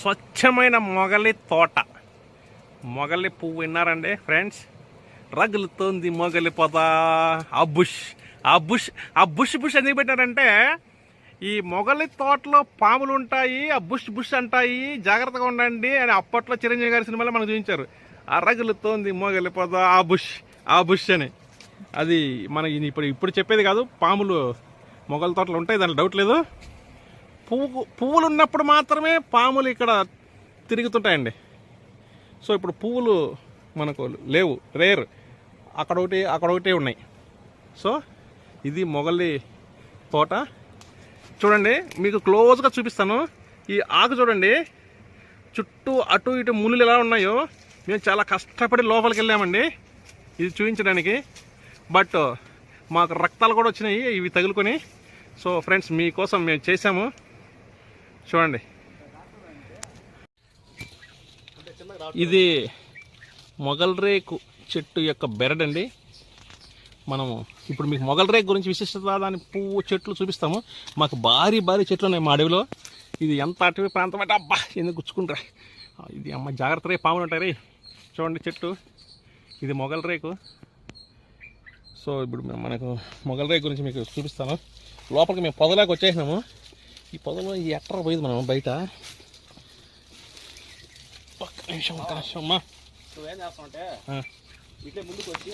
స్వచ్ఛమైన మొగలి తోట. మొగలి పువ్వు విన్నారండి ఫ్రెండ్స్ రగులుతోంది మొగలి పొద. ఆ బుష్ ఆ బుష్ ఆ బుష్ బుష్ ఎందుకు పెట్టారంటే ఈ మొగలి తోటలో పాములు ఉంటాయి ఆ బుష్ బుష్ అంటాయి జాగ్రత్తగా ఉండండి అని అప్పట్లో చిరంజీవి గారి సినిమాలో మనకు చూపించారు. ఆ రగులుతోంది మొగలి పొద ఆ బుష్ ఆ బుష్ అని. అది మనకి ఇప్పుడు ఇప్పుడు చెప్పేది కాదు పాములు మొగలి తోటలు ఉంటాయి దాంట్లో డౌట్ లేదు. పువ్వు పువ్వులు ఉన్నప్పుడు మాత్రమే పాములు ఇక్కడ తిరుగుతుంటాయండి. సో ఇప్పుడు పువ్వులు మనకు లేవు. రేర్. అక్కడ ఒకటి అక్కడ ఒకటే ఉన్నాయి. సో ఇది మొగలి తోట. చూడండి మీకు క్లోజ్గా చూపిస్తాను. ఈ ఆకు చూడండి చుట్టూ అటు ఇటు ముళ్ళు ఎలా ఉన్నాయో. మేము చాలా కష్టపడి లోపలికి వెళ్ళామండి ఇది చూపించడానికి. బట్ మాకు రక్తాలు కూడా వచ్చినాయి ఇవి తగులుకొని. సో ఫ్రెండ్స్ మీకోసం మేము చేసాము చూడండి. ఇది మొగల్ రేకు చెట్టు యొక్క బెరడండి. మనము ఇప్పుడు మీకు మొగల్ రేకు గురించి విశిష్టత దాని పువ్వు చెట్లు చూపిస్తాము. మాకు భారీ భారీ చెట్లు ఉన్నాయి మా అడవిలో. ఇది ఎంత అటవీ ప్రాంతం అంటే అబ్బా ఎందుకు గుచ్చుకుంటారా ఇది అమ్మ జాగ్రత్త రే పాములు ఉంటాయి రే. చూడండి చెట్టు. ఇది మొగల్ రేకు. సో ఇప్పుడు మనకు మొగల్ రేకు గురించి మీకు చూపిస్తాను. లోపలికి మేము పొదలాకి వచ్చేసినాము. ఈ పొదలో ఈ ఎట్ర పోయింది మనం బయట? ఒక్క నిమిషం ఒక్క నిమిషం అమ్మా. నువ్వేం చేస్తావంటే ఆ. ఇట్లే ముందుకు వచ్చి